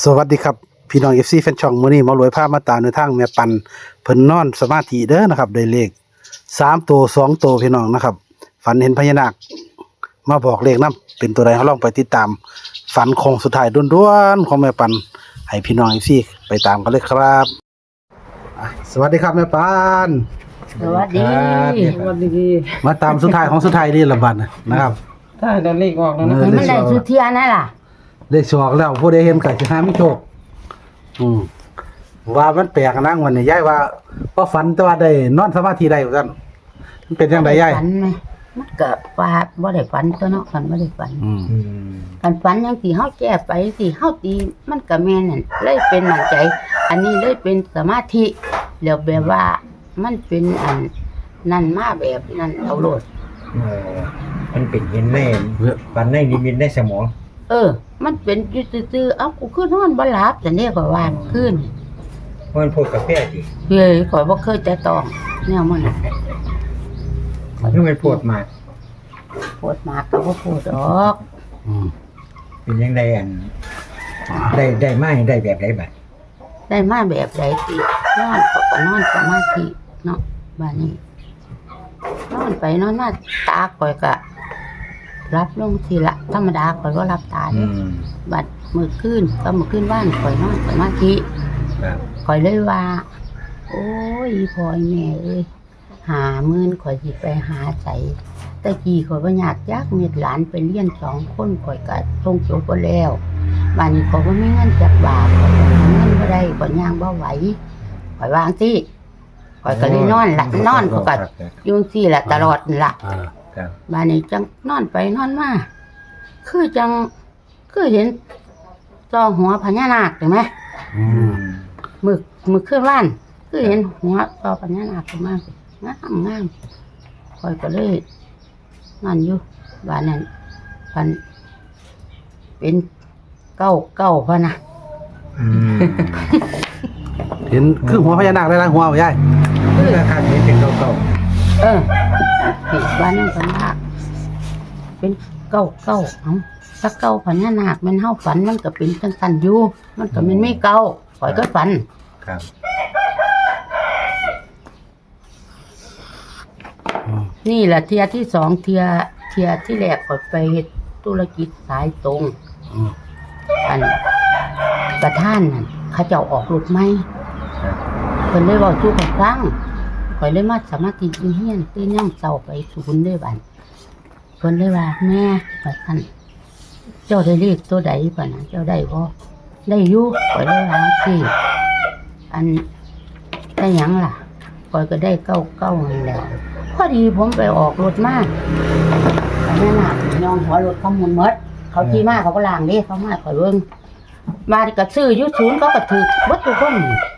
สวัสดีครับ พี่น้อง FC แฟนช่องมื้อนี้หมารวยภาพมาตามในทางแม่ปันเพิ่นนอนสมาธิเด้อนะครับได้เลข3ตัว2ตัวพี่น้องนะครับ ฝันเห็นพญานาค มาบอกเลขนํเป็นตัวใดเฮาลองไปติดตาม ฝันของสุดท้ายด้วนๆของแม่ปัน ให้พี่น้อง FC ไปตามกันเลยครับอะสวัสดีครับแม่ปัน สวัสดีสวัสดีมาตามสุดท้ายของสุดท้ายนี่ละบัดน่ะนะครับ ถ้าเดินเลขออกแล้วนะเออมันได้สุเทียนั่นล่ะ เลขสออกแล้วผู้ใดเห็นก็สิหามีโชคอืมว่ามันแปลกนะวันนี้ยายว่าพอฝันแต่ว่าได้นอนสมาธิได้เหมือนกันมันเป็นจังไดยายฝันไหมมันก็ว่าบ่ได้ฝันตัวเนาะคันบ่ได้ฝันอืมอืมคันฝันจังสิเฮาแก้ไปสิเฮาตีมันก็แม่นนั่นเลยเป็นมั่นใจ อันนี้เลยเป็นสมาธิแล้วแบบว่ามันเป็นอันนั่นมาแบบนั้นเอาโลดเออมันเป็นเห็นในปันในนิมิตในสมอง เออ มันเป็นอยู่ซื่อๆเอ้ากูคือนอนบ่หลับแต่เนี่ยก็ว่าคืนมันพูดกาแฟดิเฮ้ยข่อยบ่เคยแต่ต้องแนวมันน่ะถ้ามันพูดมาปวดมากก็บ่ปวดดอกอืมเป็นยังไงอัน ได้ได้ไม้ได้แบบไรบัดได้มาแบบใดตินอนก็ก็นอนสมาธิเนาะบ้านนี้นอนไปนอนมาตาข่อยก็ รับลงทีละธรรมดาข่อยก็รับตาอืเด้มบัดมือขึ้นก็มือขึ้นบ้านข่อยนอนสมาธิครับข่อยเลยว่า โอ้ยอีพ่อยแม่เอ้ยหาหมื่นข่อยสิไปหาใส่ตะกี้ข่อยบ่อยากจักเม็ดหลานไปเรียนสองคนข่อยก็ส่งจบไปแล้วบ้านนี้ข่อยบ่มีเงินจักบาทข่อยก็หาเงินบ่ได้ข่อยย่างบ่ไหวข่อยวางที่ข่อยก็เลยนอนละนอนข่อยก็ ครับอยุ่จั่งซี่ละตลอดนั่นละอ่า ครับบ้านนี้จังนอนไปนอนมาคือจังคือเห็นจอหัวพญานาคเห็นไหมอือืมมมือมือขึ้นบ้านคือเห็นหัวจอพญานาคขึ้นมากงามงามคอยก็เลยนั่นอยู่บ้านนั้นพันเป็นเก้าเก้าพะนะอืมเห็นคือหัวพญานาคเลยนะหัวบ่ยายคือราคานี้เป็นเก่าเออ ที่บ้านนั้นพญานาคเป็นเก้าเก้าเอ้าถ้าเก้าพญานาคมันเฮาฝันมันก็เป็นจังสันอยู่มันก็มันไม่เก้าคอยก็ฝันๆครับอืมนี่แหละเทียที่สองเทียเทียที่แรกข่อยไปเฮ็ดธุรกิจสายตรง อืมอันประท่านนั่นเขาเจ้าออกรถไหมครับเพิ่นเลยเว้าสู่ข่อยฟังข่ อยเลยมาสามาธิอยู่เฮียนตื่นย่ำเช้าไปศูนย์ด้บัดเพิ่นเลยว่าแม่ว่าท่านเจ้าได้เลขตัวใดป่ะนะเจ้าได้บ่ได้อยู่ข่อยเลยว่าสิอันได้หยังล่ะข่อยก็ได้เก้าเก้านั่นแหละพอดีผมไปออกรถมาอันนั้นน่ะยองหัวรถเขาหมุนมด เขาขี่มาเขาก็ล่างเด้เขามาข่อยเบิ่งมาก็ซื้ออยู่ศูนย์เขาก็ถือวัตถุกคนอืม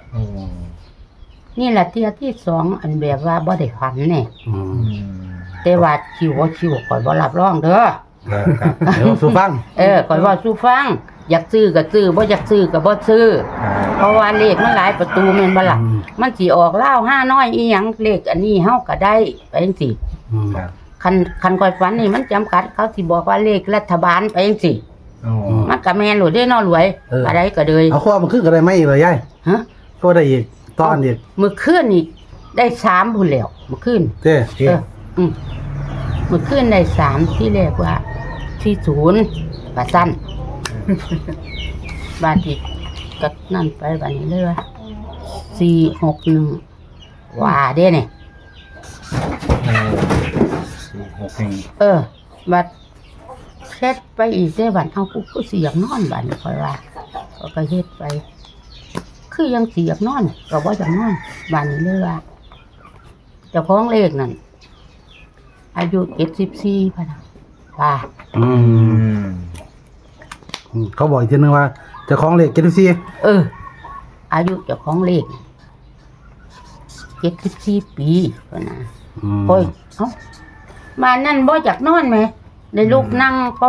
นี่แหละเที่ยที่สองอันแบบว่าบ่ได้ฝันเนี่ยอือืมมแต่ว่าคิวว่าคิวข่อยบ่รับรองเด้อครับครับเดี๋ยวสู่ฟังเออข่อยว่าสู้ฟัง อยากซื้อก็ซื้อบ่อยากซื้อก็บ่ซื้อ ครับเพราะว่าเลขมันหลายประตูแม่นบ่ล่ะอืมมันสิออกล่าวห้าน้อยอีหยังเลขอันนี้เฮาก็ได้ไปจังซี่อืม ครับคันคันข่อยฝันนี่มันจำกัดเขาสิบอกว่าเลขรัฐบาลไปจังซี่อ๋อมันก็แม่นโหลดเด้เนาะรวยเอออ อะไรก็เลยเอาข้อมันขึ้นก็ได้ไหมอีกเลยยายฮะก็ได้อีก ตอนอีกมื้อคืนนี่ได้3พุ่นแล้วมื้อคืนเด้ที่เอออืมเมื่อคืนในสามที่เรียกว่า ที่ศูนย์บาสั้นบาทิก็นั่นไปบันนี้เลยว่าสี่หกหนึ่งว่าเด้เนี่ยเออสี่หกหนึ่งเออบัดเฮ็ดไปอีกได้บัดเอากูก็เสียกนอนบัดนี้คอยว่าก็ก็เฮ็ดไป คือยังเสียกนอนก็บ่จังนอนบัดนี้เลยว่าเจ้าของเลขนั่นอายุเจ็ดสิบสี่พะนะว่าอือืมมอืมเขาบอกอีกทีนึงว่าเจ้าของเลขเจ็ดสิบสี่เออ อายุเจ้าของเลขเจ็ดสิบสี่ปีพะนะอืมโอ้ยเอ้ามานั่นบ่อยากนอนไหมได้ลูกนั่งก็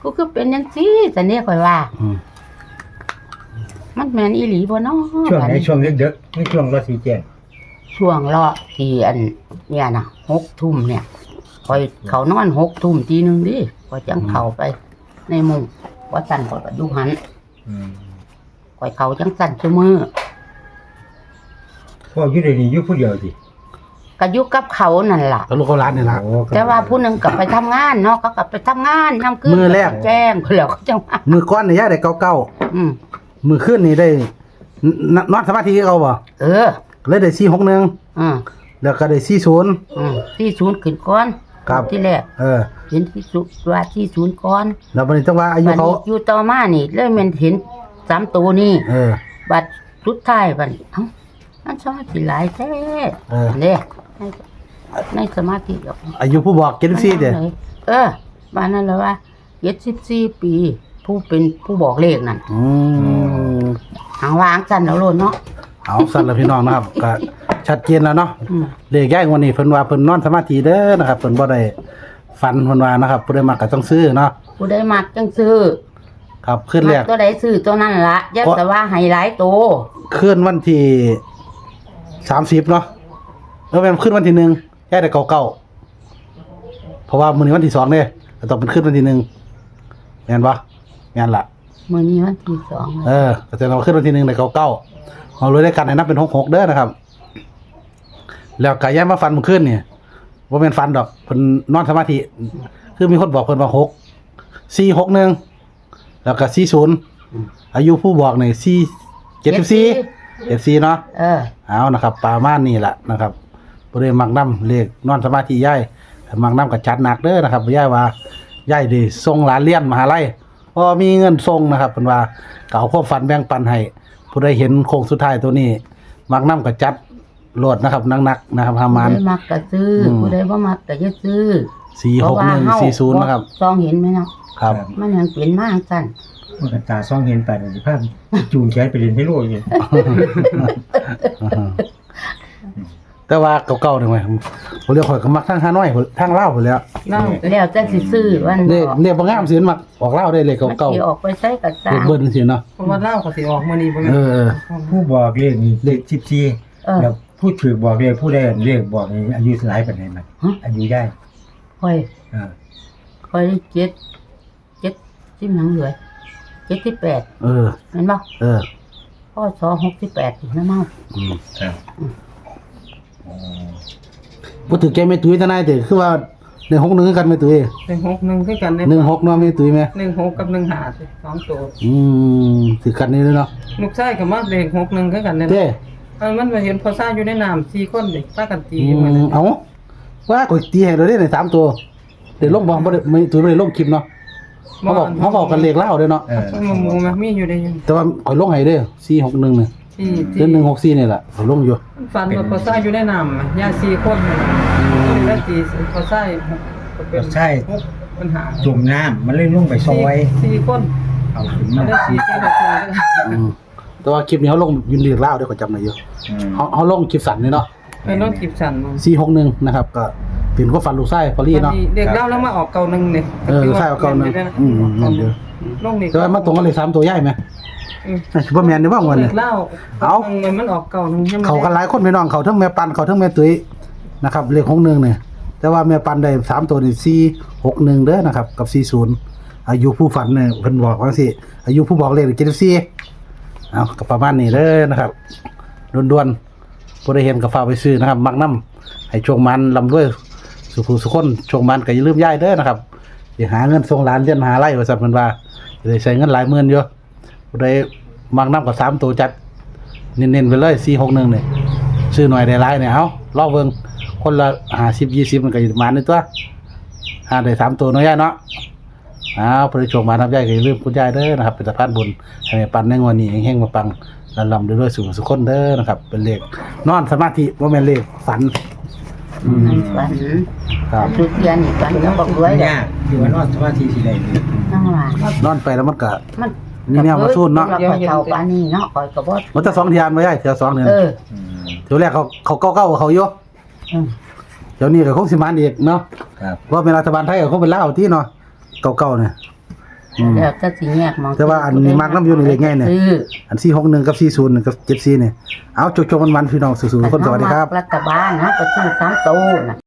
กูคือเป็นยังซี่แต่เนี่ยข่อยว่าอื มมันแม่นอีหลีบ่เนาะช่วงบัดไหนนี้ช่วงเด็กๆไม่ช่วงรถสีแจ้งช่วงรอที่อันเนี่ยนะหกทุ่มเนี่ยข่อยเขานอนหกทุ่มทีหนึงดิข่อยจังเข้าไป ในมุมว่าสั่นข่อยก็อยู่หันออืมข่อยเขาจังสั่นซุมือพ่ออยู่ในนี้อยู่ผู้เดียวสิก็อยู่กับเขานั่นล่ะแล้วลูกเขาร้านนี่ละโอ้ก็แต่ว่าผู้หนึงก็ไปทำงานเนาะก็กลับไปทำงานนํคืนมื้อแรกแจ้งพุ่นแล้วเขาจังว่ามือก้อนนี่ย่าได้เก้าเก้าอืม มือขึ้นนี่ได้นนอนสมาธิเขาบ่เออ เลยได้สี่หกหนึ่งอืมแล้วก็ได้สี่ศูนย์ อืมที่ศูนย์ขึ้นก่อนครับ ที่แรกเออ เห็นที่สุดว่าที่ศูนย์ก่อนแล้ววันนี้ต้องว่าอายุบัดเขา นี้อยู่ต่อมานี่เลยแมันเห็นสามตัวนี่ เออ บัดสุดท้ายบัดนี้เอ้ามันสมาธิหลายแท้เออ เด้ในในสมาธิดอก อายุผู้บอกเจ็ดสี่เด้เออบ้านนั้นแล้วว่าเจ็ดสิบสี่ปี ผู้เป็นผู้บอกเลขนั่นอืมหางวางจันแล้วโลดเนาะ เอาสั่นละพี่น้องนะครับ ก็ชัดเจนแล้วเนาะอืม เลขย้ายวันนี้เพิ่นว่าเพิ่นนอนสมาธิเด้อนะครับเพิ่นบ่ได้ฟันเพิ่นว่านะครับผู้ใดมักก็ต้องซื้อเนาะผู้ใดมักจังซื้อครับขึ้นแรมักกตัวใดซื้อตัวนั้นละอย่าเพราะแต่ว่าให้หลายตัวขึ้นวันที่30เนาะเออแม่นขึ้นวันที่หนึ่งย้ายได้เก่าๆเพราะว่ามื้อนี้วันที่สองเด้ก็ต้องเป็นขึ้นวันที่หนึ่งแม่นบ่แม่นล่ะมื้อนี้วันที่สองเออก็จะเราขึ้นวันที่หนึ่งในเก้าเก้าเอาเลยได้กันให้นับเป็นหกหกเด้อนะครับ แล้วกาย่ามาฟันมันขึ้นเนี่ยว่าเป็นฟันดอกเพิ่นนอนสมาธิ คือมีคนบอกเพิ่นว่าหกสี่หกหนึ่งแล้วก็สี่ศูนย์อายุผู้บอกเนี่ยสี่เจ็ดสิบสี่เจ็ดสี่เนาะเออเอานะครับปลาม่านนี่แหละนะครับบริเวณมักน้ำเลขนอนสมาธิย่ายถ้ามักน้ำกับจัดหนักเด้อนะครับย่ายว่าย่ายดีส่งหลานเลี้ยนมหาลัยพ อมีเงินส่งนะครับเป็นว่าเก่าความฝันแบ่งปันให้ผู้ใดเห็นโค้งสุดท้ายตัวนี้มักน้ำกับจัดโหลดนะครับนักๆนะครับประมาณ ผู้ใดมักก็ซื้ออม ผู้ใดบ่มักก็อย่าซื้อสี่หกหนึ่งสี่ศูนย์นะครับซองเห็นไหมเนาะครับ มันยังเป็นมากจันเมื่อกันตาซ่องเห็นไปในภาพจูงแขนไปเรียนให้โลกอยู่ แต่ว่าเก่าๆนี่ไงผมเรียกข่อยก็มักทางฮานอยพุ่นทางเล่าวพุ่นแหล้วเล่าแล้วจะสิซื้อวันเลขเลขบางงามเสียนมักออกเล่าวได้เลขมันเก่าสิออกไปใช้กับๆสาเลขเบิ้ลสิเนาะเพราะว่าเล่าก็สิออกมื้อนี้บ่แม่เอนอเออ ผู้บอกเลขนี้เลขสิบสี่เออแล้วผู้ถือบอกเลขผู้ได้เลขบอกนี่อายุหลายปานใดมันฮะ อายุได้ค่อยเออค่อยได้เจ็ดเจ็ดสิบหนังเหลือเจ็ดสิบแปดเออเห็นบ่เออพ่อสอหกสิบแปดนะเมาอืมครับอ๋อ บ่ถือแกไม่ตุ้ยทนายแต่คือว่าหนึ่งหกหนึ่งกันไม่ตุ้ยหนึ่งหกหนึ่งคือกันได้หนึ่งหกเนาะไม่ตุ้ยไหมหนึ่งหกกับหนึ่งหาสิสองตัวอืมถือกันนี่เลยเนาะลูกชายก็มาเลขหกหนึ่งคือกันได้เด้เออมันมาเห็นพอซ่าอยู่ในน้ำสี่คนเด็กป้ากันตีอืมาเลยมเอาว่าก๋วยตีให้เราได้ในสามตัวเดี๋ยวลงบ่บ่ได้ไม่ตุ้ยบ่ได้ลงคลิปเนาะเขาบอกเขาบอกกันเลขเล่าเด้อเนาะเออมันมาหมูมามีอยู่ได้ยังแต่ว่าข่อยลงให้เด้อ461เนี่ย ที่เดือน164นี่แหละข่อยลงอยู่ฟันว่าพอซ่าอยู่ในน้ำอะย่าสี่คนเลยแล้วตีพอซ่าก็เป็นใช่หกปัญหาจุ่มน้ำมันเลยลงไปซอยสี่คนเอาขึ้นมัมานได้สี่คนก็คืออืมแต่ว่าคลิปนี้เขาลงยืนเลขเล่าเด้อข่อยจำได้อยู่อืมเขาเขาลงคลิปสั้นนี่เนาะเป็นรถกิบสันมัน461นะครับ ก็เป็นก็ฟันลูกไส้พอลี่เนาะเด็กเล่าแล้วมาออกเก่าหนึ่งเนี่ยเออลูกไส้เอาเก่าหนึงอืมนั่นเด้อลงเด็กแต่ว่ามันตรงกันเลขสามตัวใหญ่ไหม อืมซูเปอร์แมนนี่ว่าวันเด็นี้กเล่าเอางินมันออกเก่าหนึ่งใช่ไหมเขากันหลายคนพี่น้องเขาทั้งแม่ปันเขาทั้งแม่ตุ้ยนะครับเลขหกหนึ่งเนี่ยแต่ว่าแม่ปันได้สามตัวนี่สี่หกหนึ่งเด้อนะครับกับสี่ศูนย์อายุผู้ฝันเนี่ยเพิ่นบอกว่าสิอายุผู้บอกเลขเจ็ดสี่เอากับประมาณนี้เด้อนะครับด่วนๆผู้ได้เห็นกับฟ้ากไปซื้อนะครับ มักน้ำให้โชคมันลำด้วยสุขุสุขคนโชคมันก็อย่าลืมย้ายเด้อนะครับอย่าหาเงินส่งหลานเรียนมหาลัยว่าสัตว์มันว่าจะได้ใช้เงินหลายหมื่นอยู่ ผู้ใดมักน้ำกับสามตัวจัดเน้นๆไปเลยสี่หกหนึ่งเนี่ยซื้อหน่อยได้หลายเนี่ยเอารอบเบิ่งคนละห้าสิบยี่สิบมันก็อยู่ประมาณนี้ตัวห้าได้สามตัวเน้อยย่าเนาะเอาพระโชคมาทำย่ายก็อย่าลืมคุณยายเด้อนะครับ เป็นสะพานบุญให้แม่ปันในงวันนี้แห้งๆมาปังและลำด้วยด้วยสุขสุขคนเด้อนะครับ เป็นเลขนอนสมาธิว่าแม่นเลขฝันอืมฝันครับสุดเทียนนี่ฝันก็บอกด้วยมันเด้อยากที่ว่านอนสมาธิสิได้เลยนั่งว่านอนไปแล้วมันก็มัน มีแนวมาสู้เนาะเดี๋ยวเท่าปานนี้เนาะคอยก็บ่มันจะสองเทียนไม่ได้เทียสองเนี่ยเอออืมเทียวแรกเขาเขาเก้าเก้าเขาอยู่อืมเดี๋ยวนี้ก็คงสิมานอีกเนาะครับว่าเป็นรัฐบาลไทยก็คงเป็นลาวที่เนาะเก่าๆเนี่ยอืม แล้วจะสิแยกมองแต่ว่าอันนี้มักน้ำอยู่ในเลขง่ายเนี่ย ซื้ออันสี่หกหนึ่งกับสี่ศูนย์กับเจ็ดสี่เนี่ยเอาโจกๆมันๆพี่น้องสู้ๆทุกคนสวัสดีครับรัฐบาลนะก็ซื้อสามตัวน่ะ